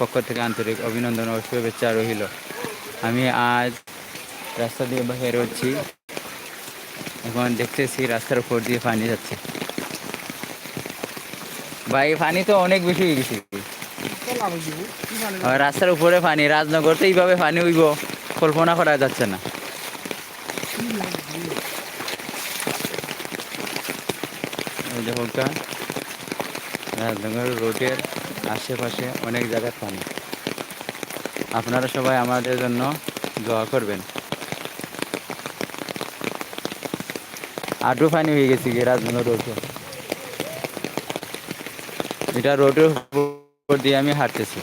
পক্ষ থেকে আন্তরিক অভিনন্দন ও শুভেচ্ছা রহিল আমি আজ রাস্তা দিয়ে বের হচ্ছি এখন দেখতেছি রাস্তার উপর দিয়ে পানি যাচ্ছে। ভাই, পানি তো অনেক বেশি হয়ে গেছে। রাস্তার উপরে পানি, রাজনগর তো এইভাবে পানি হইব, কল্পনা করা যাচ্ছে না। এই রাজনগর রোডের আশেপাশে অনেক জায়গায় পানি। আপনারা সবাই আমাদের জন্য দোয়া করবেন। আটু পানি হয়ে গেছে রাজনগর রোড। এটা রোডের উপর দিয়ে আমি হাঁটতেছি।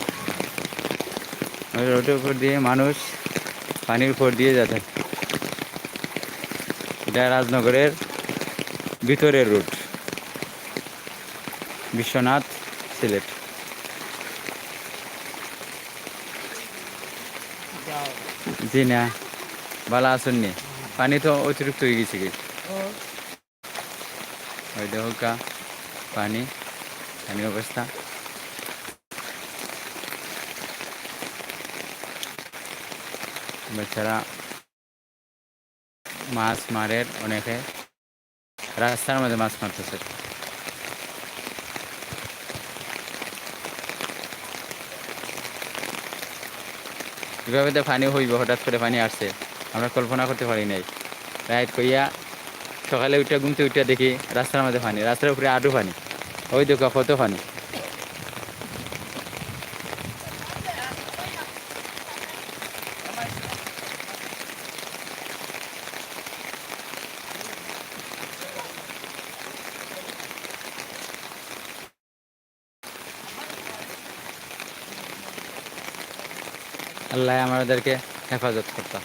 রোডের উপর দিয়ে মানুষ পানির উপর দিয়ে যাচ্ছে। এটা রাজনগরের ভিতরের রুট বিশ্বনাথ সিলেট। জি না, ভালো আসুন পানি তো অতিরিক্ত হয়ে গেছে কি? ওই দেখো কা, পানি পানি অবস্থা। বেচারা মাছ মারে অনেকে রাস্তার মধ্যে মাছ মারতেছে। কীভাবে তো পানি হইব, হঠাৎ করে পানি আসছে, আমরা কল্পনা করতে পারি নাই। রাইট কইয়া সকালে উঠে ঘুমতে উঠে দেখি রাস্তার মধ্যে পানি, রাস্তার উপরে আরও পানি, ওই দেখো কত পানি। আল্লাহ আমাদেরকে হেফাজত করতাম